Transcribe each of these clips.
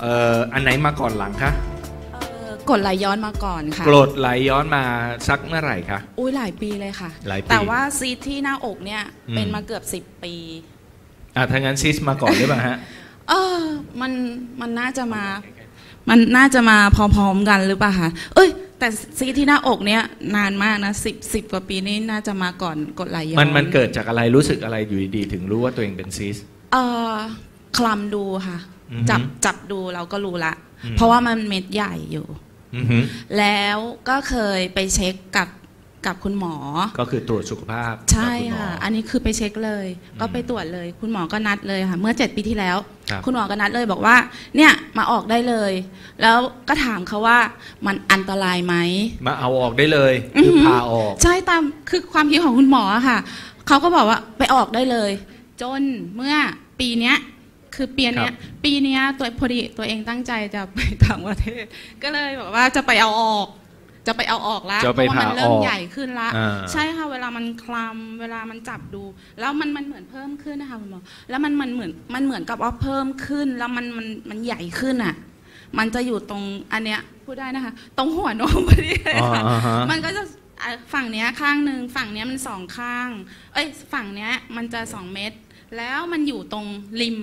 เอ่ออันไหนมาก่อนหลังคะเอ่อกดไหลย้อนมาก่อนค่ะกรดไหลย้อนมาสักเมื่อไหร่คะอุ้ยหลายปีเลยค่ะ หลายปี แต่ว่าซีดที่หน้าอกเนี่ยอืมเป็นมาเกือบสิบปีอะถ้างั้นซิสมาก่อนหรือเปล่าฮะเออมันมันน่าจะมา มันน่าจะมาพร้อมๆกันหรือเปล่าคะเอ้ย แต่ซีดที่หน้าอกเนี่ยนานมากนะสิบสิบกว่าปีนี้น่าจะมาก่อนกดไหลย้อนมันมันเกิดจากอะไรรู้สึกอะไรอยู่ดีๆถึงรู้ว่าตัวเองเป็นซิสเออคลำดูค่ะอือฮึ จับจับดูเราก็รู้ละอืมเพราะว่ามันเม็ดใหญ่อยู่อือหือแล้วก็เคยไปเช็คกับกับคุณหมอ ก็คือตรวจสุขภาพ ใช่กับณหมอค่ะ อันนี้คือไปเช็คเลย ก็ไปตรวจเลย คุณหมอก็นัดเลยค่ะ เมื่อเจ็ดปีที่แล้วครับคุณหมอก็นัดเลยบอกว่า เนี่ยมาออกได้เลย แล้วก็ถามเขาว่ามันอันตรายไหม มาเอาออกได้เลย คืออหือพาออก ใช่ตามคือความคิดของคุณหมออะค่ะ เขาก็บอกว่าไปออกได้เลย จนเมื่อปีเนี้ย คือปีเนี้ยปีเนี้ยตัวพอดีตัวเองตั้งใจจะไปต่างประเทศ ก็เลยบอกว่าจะไปเอาออก จะไปเอาออกแล้วจะเพไปราะว่ามันผ่าเริ่อมอกใหญ่ขึ้นละอ่า ใช่ค่ะเวลามันคลำเวลามันจับดู แล้วมันมันเหมือนเพิ่มขึ้นนะคะคุณหมอแล้วมันมันเหมือนมันเหมือนกับว่าเพิ่มขึ้นแล้วมันมันมันใหญ่ขึ้นอะ มันจะอยู่ตรงอันเนี้ยพูดได้นะคะ ตรงหัวนมพอดีเลยอ๋อค่ะ อ่าฮะ มันก็จะอะฝั่งเนี้ยข้างหนึ่งฝั่งเนี้ยมันสองข้าง เอ้ย ฝั่งเนี้ยมันจะสองเม็ดแล้วมันอยู่ตรงริม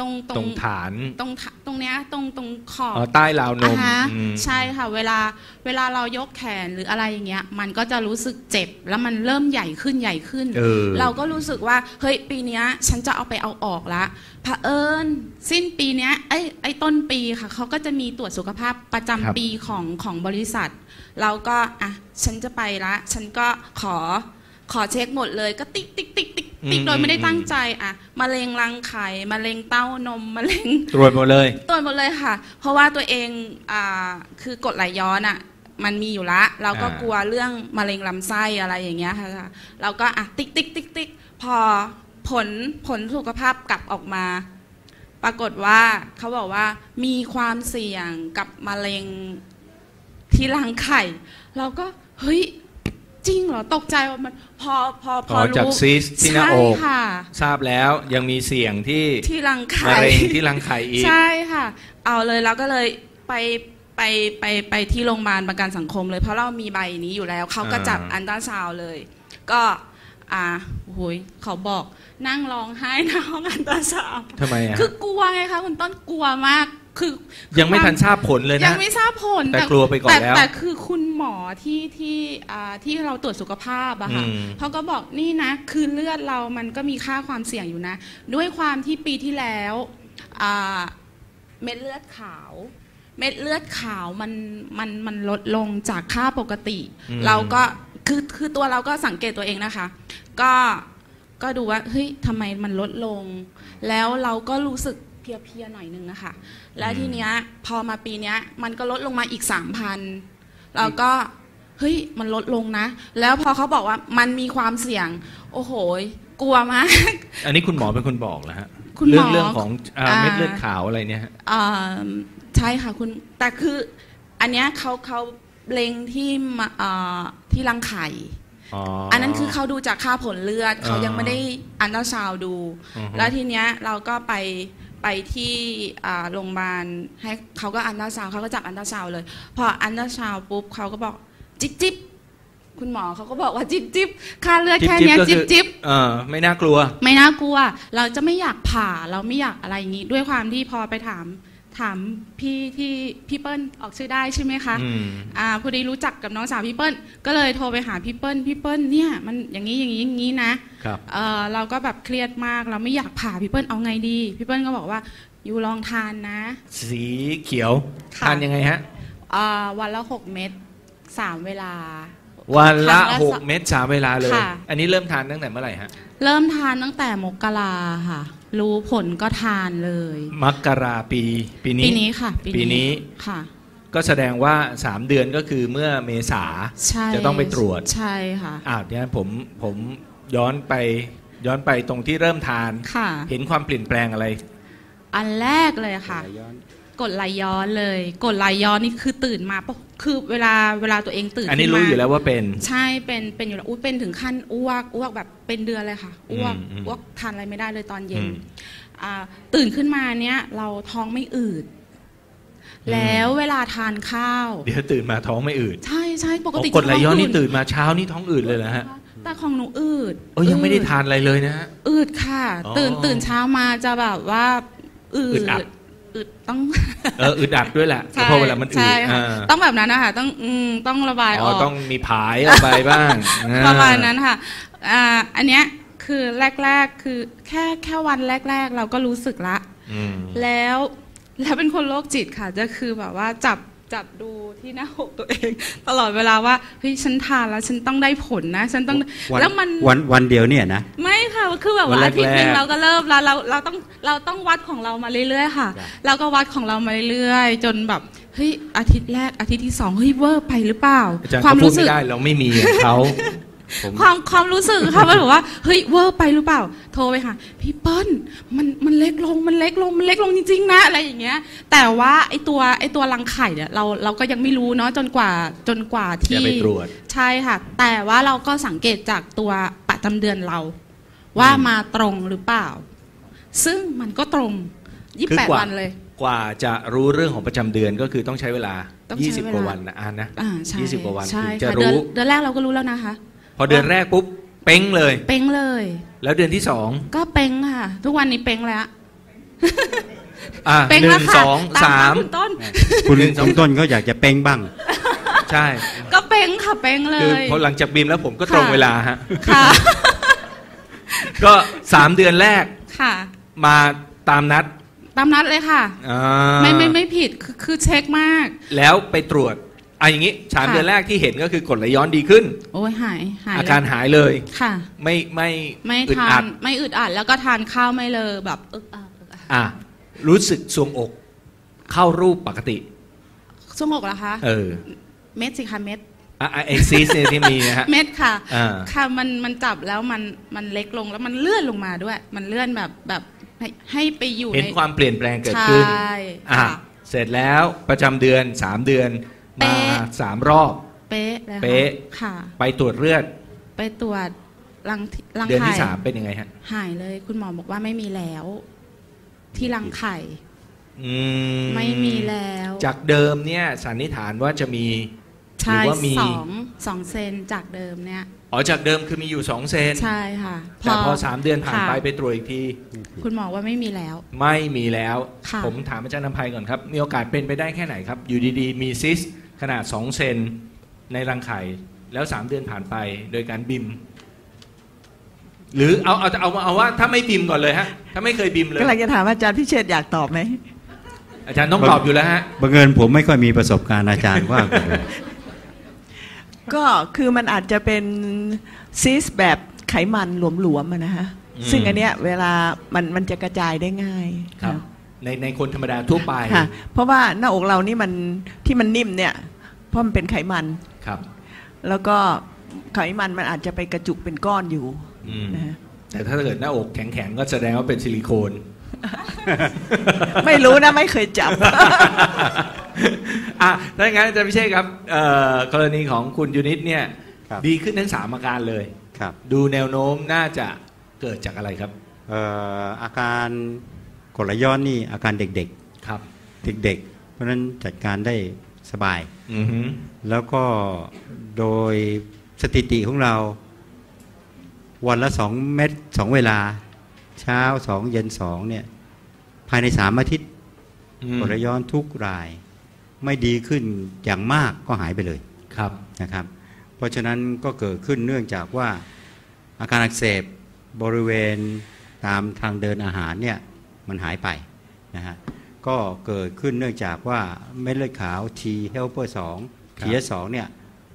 ตรงตรงฐานตรงถตรงเนี้ยตรงตรงขอบอ๋อใต้ราวนมอ่าฮะอืมใช่ค่ะ เวลาเวลาเรายกแขนหรืออะไรอย่างเงี้ย มันก็จะรู้สึกเจ็บ แล้วมันเริ่มใหญ่ขึ้นใหญ่ขึ้นเออเราก็รู้สึกว่าเฮ้ยปีเนี้ยฉันจะเอาไปเอาออกละเผอิญสิ้นปีเนี้ยไอ้ไอ้ต้นปีค่ะเขาก็จะมีตรวจสุขภาพประจำครับปีของของบริษัท เราก็อะฉันจะไปละ ฉันก็ขอขอเช็คหมดเลยก็ติ๊กติ๊กติ๊ก ติ๊กติ๊กโดยไม่ได้ตั้งใจอะมะเร็งรังไข่มะเร็งเต้านมมะเร็งตรวจหมดเลยตรวจหมดเลยค่ะ เพราะว่าตัวเองอ่าคือกรดไหลย้อนอะมันมีอยู่ละเราก็อ่ากลัวเรื่องมะเร็งลำไส้อะไรอย่างเงี้ยค่ะเราก็อะติ๊กติ๊กติ๊กติ๊กพอผลผลสุขภาพกลับออกมา ปรากฏว่าเขาบอกว่ามีความเสี่ยงกับมะเร็งที่รังไข่ เราก็เฮ้ย จริงเหรอตกใจว่ามันพอพอพต่ออจากรู้ซิสที่หน้าใช่อกค่ะ ทราบแล้วยังมีเสี่ยงที่ที่รังไข่มะเร็งที่รังไข่อีก ใช่ค่ะ เอาเลยเราก็เลยไปไปไปไปที่โรงพยาบาลประกันสังคมเลย เพราะเรามีใบนี้อยู่แล้วเขาก็จับอ่า อันตราซาวด์เลย ก็อ่าโอ้ยเขาบอกนั่งร้องไห้ในห้องอันตราซาวด์ทำไมอะคือกลัวไงคะคุณต้นกลัวมาก คือยังไม่ทันทราบผลเลยยันะงไม่ทราบผลแต่กลัวไปก่อนแต่แล้วแต่คือคุณหมอที่ที่อ่าที่เราตรวจสุขภาพอะค่ะอืมเขาก็บอกนี่นะ คือเลือดเรามันก็มีค่าความเสี่ยงอยู่นะ ด้วยความที่ปีที่แล้วอ่าเม็ดเลือดขาวเม็ดเลือดขาวมันมันมันลดลงจากค่าปกติอืมเราก็คือคือตัวเราก็สังเกตตัวเองนะคะ ก็ก็ดูว่าเฮ้ยทำไมมันลดลง แล้วเราก็รู้สึก เพลียๆหน่อยนึงอะค่ะ แล้วทีเนี้ยพอมาปีเนี้ยมันก็ลดลงมาอีกสามพันเราก็เฮ้ยมันลดลงนะ แล้วพอเขาบอกว่ามันมีความเสี่ยง โอ้โหยกลัวมาก อันนี้คุณหมอเป็นคนบอกแล้วฮะคุณหมอเรื่องเรื่องของอ่าอ่าเม็ดเลือดขาวอะไรเนี่ยฮะอ่าใช่ค่ะคุณแต่คืออันเนี้ยเขาเขาเล็งที่มาอ่าที่รังไข่อ๋ออัอันนั้นคือเขาดูจากค่าผลเลือดเขายังไม่ได้อันตราซาวด์ดูแล้วทีเนี้ยเราก็ไป ไปที่อ่าโรงพยาบาลให้เขาก็อันตราซาวด์เขาก็จับอันตราซาวด์เลย พออันตราซาวด์ปุ๊บเขาก็บอกจิ๊บจิ๊บคุณหมอเขาก็บอกว่าจิ๊บจิ๊บค่าเลือดแค่เนี้ยก็คืจิ๊บอจิ๊บเออไม่น่ากลัว ไม่น่ากลัว เราจะไม่อยากผ่าเราไม่อยากอะไรอย่างนี้ ด้วยความที่พอไปถาม ถามพี่ที่พี่เปิ้ลออกชื่อได้ใช่ไหมคะอืม อ่าพอดีรู้จักกับน้องสาวพี่เปิ้ลก็เลยโทรไปหาพี่เปิ้ลพี่เปิ้ลเนี่ยมันอย่างนี้อย่างนี้อย่างนี้นะครับ เออเราก็แบบเครียดมากเราไม่อยากผ่าพี่เปิ้ลเอาไงดี พี่เปิ้ลก็บอกว่าอยู่ลองทานนะ สีเขียวค่ะ ทานยังไงฮะอ่าวันละหกเม็ดสามเวลา วันละ ครั้งละหสกเม็ดสามเวลาเลย ค่ะ อันนี้เริ่มทานตั้งแต่เมื่อไหร่ฮะ เริ่มทานตั้งแต่มกราค่ะ รู้ผลก็ทานเลยมกราปีปีนี้ปีนี้ค่ะปีนี้ค่ะ ก็แสดงว่า 3 เดือนก็คือเมื่อเมษาใช่จะต้องไปตรวจใช่ค่ะอ้าวเดี๋ยวผมผมย้อนไปย้อนไปตรงที่เริ่มทานค่ะเห็นความเปลี่ยนแปลงอะไร อันแรกเลยค่ะ กดไหลย้อนเลย กดไหลย้อนนี่คือตื่นมาปะ คือเวลาเวลาตัวเองตื่นอันนี้ขึ้รู้มาอยู่แล้วว่าเป็น ใช่เป็นเป็นอยู่แล้วอุ้ยเป็นถึงขั้นอ้วกอ้วกแบบเป็นเดือนเลยค่ะอ้วกอืมอืมอ้วกทานอะไรไม่ได้เลยตอนเย็นอืมอ่าตื่นขึ้นมาเนี้ยเราท้องไม่อืด แล้วเวลาทานข้าว เดี๋ยวตื่นมาท้องไม่อืด ใช่ใช่ปกติกดไหลย้อนนี่จะท้งตื่นมาเช้านี่ท้องอืดเลยนะฮะแต่ของหนูอืดเออยังไม่ได้ทานอะไรเลยนะฮะอืดค่ะอ๋อตื่นตื่นเช้ามาจะแบบว่าอือึดด อัดอึดต้องเอออึดอัดด้วยแหละใช่เพราะเวลามันอืดใช่ค่ะอ่าต้องแบบนั้นนะคะต้องอืมต้องระบายออ๋ออกต้องมีผายออกไปบ้างประมาณนั้นค่ะอ่าอันเนี้ยคือแรกๆคือแค่แค่วันแรก ๆ เราก็รู้สึกละอืมแล้วแล้วเป็นคนโรคจิตค่ะจะคือแบบว่าจับ จับดูที่หน้าอกตัวเอง ตลอดเวลาว่าเฮ้ยฉันทานแล้วฉันต้องได้ผลนะ ฉันต้องวันแล้วมันวันวันเดียวเนี่ยนะ ไม่ค่ะคือแบบวันว่าแรกๆอาทิตย์หนึงเราก็เริ่มแล้วเราเราต้องเราต้องวัดของเรามาเรื่อยๆค่ะครับเราก็วัดของเรามาเรื่อยๆ จนแบบเฮ้ยอาทิตย์แรกอาทิตย์ที่สองเฮ้ยเวอร์ไปหรือเปล่าอาจารย์ความเขาพูดรู้สึไม่กได้เราไม่มีอย่างเขา ผมความความรู้สึกค่ะมันแบบว่าเฮ้ยเวอร์ไปหรือเปล่า โทรไปค่ะ พี่เปิ้ลมันมันเล็กลงมันเล็กลงมันเล็กลงจริงๆนะอะไรอย่างเงี้ย แต่ว่าไอตัวไอตัวรังไข่เนี่ยเราเราก็ยังไม่รู้เนาะจนกว่าจนกว่าที่จะไปตรวจ ใช่ค่ะ แต่ว่าเราก็สังเกตจากตัวประจำเดือนเรา ว่าอืมมาตรงหรือเปล่า ซึ่งมันก็ตรงคือ28กว่าวันเลย กว่าจะรู้เรื่องของประจำเดือนก็คือต้องใช้เวลาต้องใช้20เวลากว่าวันนะอ่านนะอ่าใช่20 กว่าวันใช่ถึงจะค่ะเดือนรู้เดือนแรกเราก็รู้แล้วนะคะพ อเดือนแรกปุ๊บเป้งเลย เป้งเลย แล้วเดือนที่สองก็เป้งค่ะ ทุกวันนี้เป้งแล้วอะเป้งหแล้วนึ่งค่ะสองตาสามคุณต้น คุณหนึ่งสองคุณต้นเขาอยากจะเป้งบ้าง ใช่ก็เป้งค่ะเป้งเลคือยพอหลังจากบีมแล้วผมก็ตรงค่ะเวลาฮะค่ะ ก็สามเดือนแรกค่ะ มาตามนัดตามนัดเลยค่ะ อ่าไม่ไม่ไม่ผิดคือคือเช็คมาก แล้วไปตรวจ อะอย่างนี้สามค่ะ เดือนแรกที่เห็นก็คือกดไหลย้อนดีขึ้น โอ้ยหายหายอาเลยการหายเลย ค่ะ ไม่ไม่ไม่อึดทาอันดไม่อึดอัดแล้วก็ทานข้าวไม่เลยแบบอึกอักอึกอักอะรู้สึกทรวงอก เข้ารูปปกติสมองเหรอคะเออเม็ดสิคะเม็ดอะไอซีสเนี่ยที่มีนะฮะ เม็ดค่ะ อ่า ค่ะมันมันจับแล้วมันมันเล็กลงแล้วมันเลื่อนลงมาด้วย มันเลื่อนแบบแบบให้ให้ไปอยู่เห็นในความเปลี่ยนแปลงเกิดใช่ขึ้นอะค่ะ เสร็จแล้วประจำเดือนสามเดือนเป๊ มาะสามรอบ เป๊ะเลยค่เป๊ะ ค่ะ ไปตรวจเลือดไปตรวจรังที่รังเดือนไข่ที่สามเป็นยังไงฮะ หายเลย คุณหมอบอกว่าไม่มีแล้ว ที่รังไข่ อืไม่มีแล้วจากเดิมเนี่ยสันนิษฐานว่าจะมีใช่หรือว่ามีสองสองเซนจากเดิมเนี่ย อ๋อจากเดิมคือมีอยู่สองเซนใช่ค่ะแต่พอสามเดือนผ่านค่ะไปไปตรวจอีกที คุณหมอว่าไม่มีแล้ว ไม่มีแล้ว ค่ะ ผมถามอาจารย์นภัยก่อนครับ มีโอกาสเป็นไปได้แค่ไหนครับ อยู่ดีๆ มีซิส ขนาด 2 เซนในรังไข่แล้ว 3 เดือนผ่านไปโดยการบิม หรือเอาเอาเอาเอาว่าถ้าไม่บิมก่อนเลยฮะ ถ้าไม่เคยบิมเลยกำลังจะถามอาจารย์พิเชษฐ์อยากตอบไหม อาจารย์ต้องตอบอยู่แล้วฮะบังเอิญผมไม่ค่อยมีประสบการณ์อาจารย์ว่า ก็คือมันอาจจะเป็นซีสแบบไขมันหลวมๆอะนะฮะอืมซึ่งอันเนี้ยเวลามันมันจะกระจายได้ง่ายครับ ในในคนธรรมดาทั่วไปค่ะ เพราะว่าหน้าอกเรานี่มันที่มันนิ่มเนี่ย เพราะมันเป็นไขมันครับ แล้วก็ไขมันมันอาจจะไปกระจุกเป็นก้อนอยู่อืมนะฮะแต่ถ้าเกิดหน้าอกแข็งๆก็แสดงว่าเป็นซิลิโคน ไม่รู้นะไม่เคยจับอะถ้าอย่างนั้นอาจารย์พิเชษครับเอ่อกรณีของคุณยูนิตเนี่ยครับดีขึ้นทั้งสามอาการเลยครับ ดูแนวโน้มน่าจะเกิดจากอะไรครับเอ่ออาการ กรดไหลย้อนนี่อาการเด็กครับๆเด็กๆ เพราะฉะนั้นจัดการได้สบายอือฮึแล้วก็โดยสถิติของเรา วันละสองเม็ดสองเวลา เช้าสองเย็นสองเนี่ย ภายในสามอาทิตย์อืกมรดไหลย้อนทุกราย ไม่ดีขึ้นอย่างมากก็หายไปเลย ครับ นะครับ เพราะฉะนั้นก็เกิดขึ้นเนื่องจากว่าอาการอักเสบบริเวณตามทางเดินอาหารเนี่ย มันหายไปนะฮะก็เกิดขึ้นเนื่องจากว่าเม็ดเลือดขาว T helper 2 TS 2เนี่ย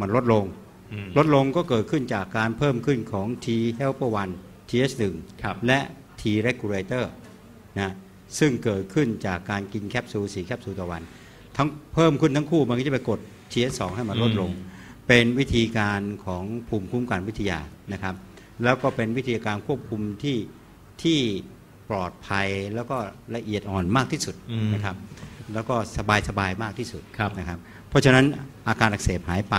มันลดลงอืมลดลงก็เกิดขึ้นจากการเพิ่มขึ้นของ T helper 1 TS ครับ1และ T regulator นะซึ่งเกิดขึ้นจากการกินแคปซูลสีแคปซูลต่อวัน ทั้งเพิ่มขึ้นทั้งคู่มันก็จะไปกด TS 2ให้มันลดลง เป็นวิธีการของภูมิคุ้มกันวิทยานะครับ แล้วก็เป็นวิธีการควบคุมที่ที่ ปลอดภัยแล้วก็ละเอียดอ่อนมากที่สุดอืมนะครับ แล้วก็สบายสบายๆมากที่สุดครับนะครับ เพราะฉะนั้นอาการอักเสบหายไป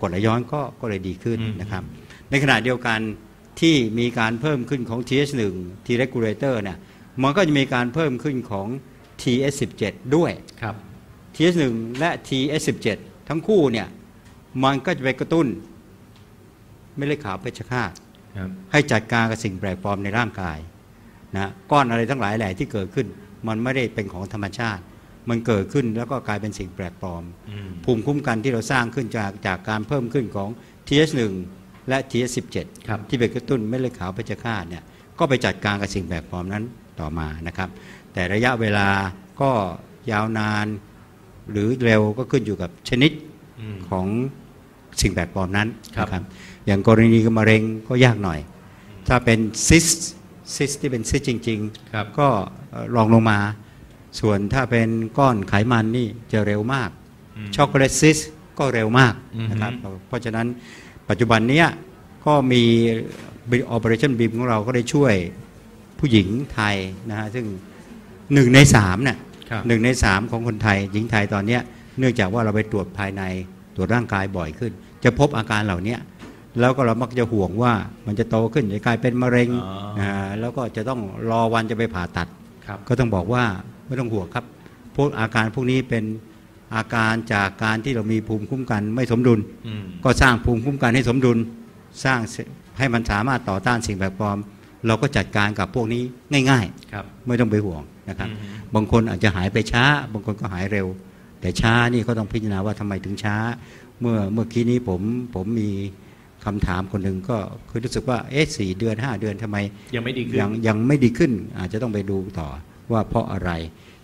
กรดไหลย้อนก็ก็เลยดีขึ้นอืมนะครับ ในขณะเดียวกันที่มีการเพิ่มขึ้นของ TH1 T regulator เนี่ยมันก็จะมีการเพิ่มขึ้นของ TS17 ด้วยครับ TH1 และ TH17 ทั้งคู่เนี่ยมันก็จะไปกระตุ้นไม่เลือดขาวเพชฌฆาตครับให้จัดการกับสิ่งแปลกปลอมในร่างกาย นะก้อนอะไรทั้งหลายแหล่ที่เกิดขึ้น มันไม่ได้เป็นของธรรมชาติ มันเกิดขึ้นแล้วก็กลายเป็นสิ่งแปลกปลอมอืมภูมิคุ้มกันที่เราสร้างขึ้นจากจากการเพิ่มขึ้นของ TH1 และ TH17 ครับที่ไปกระตุ้นเม็ดเลือดขาวเพชฌฆาตเนี่ยก็ไปจัดการกับสิ่งแปลกปลอมนั้นต่อมานะครับ แต่ระยะเวลาก็ยาวนานหรือเร็วก็ขึ้นอยู่กับชนิดอืมของสิ่งแปลกปลอมนั้นครับนะอย่างกรณีมะเร็งก็ยากหน่อย ถ้าเป็นซิส ซิสที่เป็นซิสจริงครับๆก็เอ่อรองลงมา ส่วนถ้าเป็นก้อนไขมันนี่จะเร็วมากมช็อกโกแลตซิสก็เร็วมากอือฮึนะครับเพราะฉะนั้นปัจจุบันเนี้ยก็มี Operation BIM ของเราก็ได้ช่วยผู้หญิงไทยนะฮะซึ่งหนึ่งในสามเนี่ยครับหนึ่งในสามของคนไทย หญิงไทยตอนเนี้ยเนื่องจากว่าเราไปตรวจภายในตรวจร่างกายบ่อยขึ้น จะพบอาการเหล่าเนี้ย แล้วก็เรามักจะห่วงว่ามันจะโตขึ้นจะกลายเป็นมะเร็งอ๋อนะฮะแล้วก็จะต้องรอวันจะไปผ่าตัดครับก็ต้องบอกว่าไม่ต้องห่วงครับ พวกอาการพวกนี้เป็นอาการจากการที่เรามีภูมิคุ้มกันไม่สมดุลอืมก็สร้างภูมิคุ้มกันให้สมดุล สร้างให้มันสามารถต่อต้านสิ่งแปลกปลอม เราก็จัดการกับพวกนี้ง่ายครับๆไม่ต้องไปห่วงนะครับอืมบางคนอาจจะหายไปช้า บางคนก็หายเร็ว แต่ช้านี่ก็ต้องพิจารณาว่าทำไมถึงช้า เมื่อเมื่อกี้นี้ผมผมมี คำถามคนหนึ่งก็คือรู้สึกว่าเอ๊ะสี่เดือนห้าเดือนทำไม ยังไม่ดีขึ้นยังยังไม่ดีขึ้น อาจจะต้องไปดูต่อว่าเพราะอะไร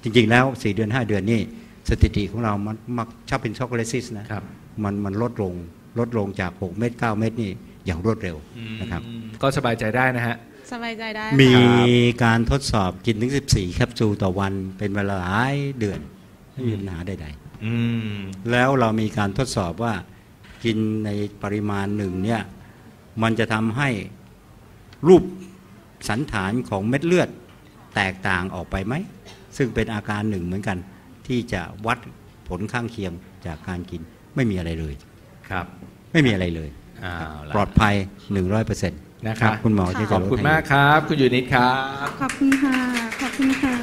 จริง ๆ แล้ว 4 เดือน 5 เดือนนี่สถิติของเรามันมักชอบเป็นช็อกโกแลตซิสนะครับมันมันลดลงลดลงจาก 6 เม็ด9เม็ดนี่อย่างรวดเร็วนะครับอืมก็สบายใจได้นะฮะสบายใจได้มีค่ะการทดสอบกินถึง 14 แคปซูลต่อวันเป็นเวลาหลายเดือนไม่มีปัญหาใดอืมๆแล้วเรามีการทดสอบว่า กินในปริมาณหนึ่งเนี่ยมันจะทำให้รูปสันฐานของเม็ดเลือดแตกต่างออกไปไหม ซึ่งเป็นอาการหนึ่งเหมือนกัน ที่จะวัดผลข้างเคียงจากการกินไม่มีอะไรเลยครับ ไม่มีอะไรเลยเาละปลอดภัย 100%นนะครับคุณหมอที่ขจะอบลดคุณให้มากครับ คุณยูนิตครับ ขอบคุณค่ะ ขอบคุณค่ะ